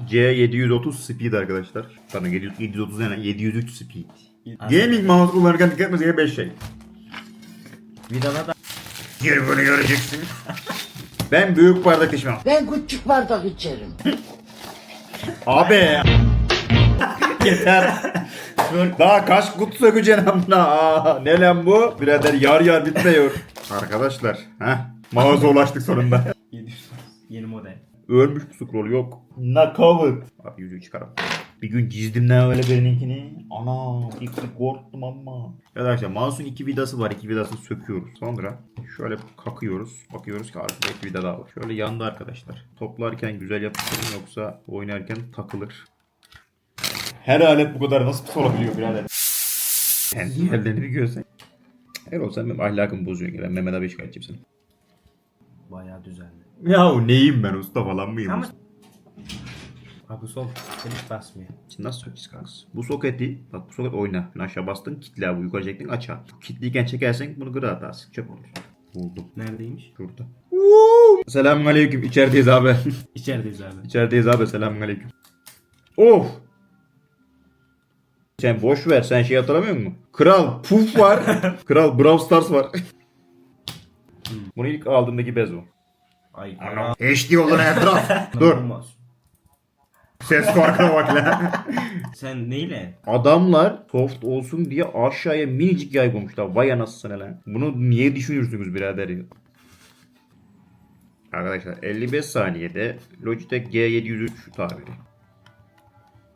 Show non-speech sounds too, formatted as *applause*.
C730 Speed arkadaşlar. Pardon 700 730 ne lan? 703 Speed. Gaming mouse kullanırken dikkat etmesi 5 şey. Vidala da Gel bunu göreceksin. ben büyük bardak içmem. Ben küçük bardak içerim. Abi. Yeter. Daha kaç kutu sökeceksin amına. Aa, ne lan bu? Birader yar yar bitmiyor. Arkadaşlar. Heh. Mağaza ulaştık sonunda. 700 yeni model. Ölmüş bu scroll yok. Knockout. Abi yüzüğü çıkarım. Bir gün çizdim ne öyle birininkini. Ana bir korktum ama. Arkadaşlar mouse'un iki vidası var. iki vidasını söküyoruz. Sonra şöyle kakıyoruz. Bakıyoruz ki arkada iki vida daha var. Şöyle yandı arkadaşlar. Toplarken güzel yapıştırın yoksa oynarken takılır. Her alet bu kadar nasıl pis olabiliyor birader? Sen diğerlerini bir görsen. Her olsan benim ahlakımı bozuyor. Ben Mehmet abi şikayetçiyim sana. Bayağı düzenli. Ya neyim ben usta falan mıyım? Ama Abi bu sol hiç basmıyor. Şimdi nasıl sökeceğiz kanka? Bu soketi, bak bu soket oyna. Ben aşağı bastın, kitle abi. Yukarı çektin, aç at. Kitliyken çekersen bunu gıra atarsın. Çöp olur. Buldum. Neredeymiş? Şurada. Selamun aleyküm. *laughs* İçerideyiz abi. İçerideyiz abi. İçerideyiz abi. Selamun aleyküm. Of. Sen boş ver. Sen şey hatırlamıyor musun? Kral Puf var. *laughs* Kral Brawl Stars var. Bunu ilk aldığımdaki bez o. Ay HD olan etraf. *laughs* Dur. Olmaz. Ses farkına bak lan. *laughs* Sen neyle? Adamlar soft olsun diye aşağıya minicik yay koymuşlar. Vay anasını lan. Bunu niye düşünürsünüz birader ya? Arkadaşlar 55 saniyede Logitech G703 tabiri.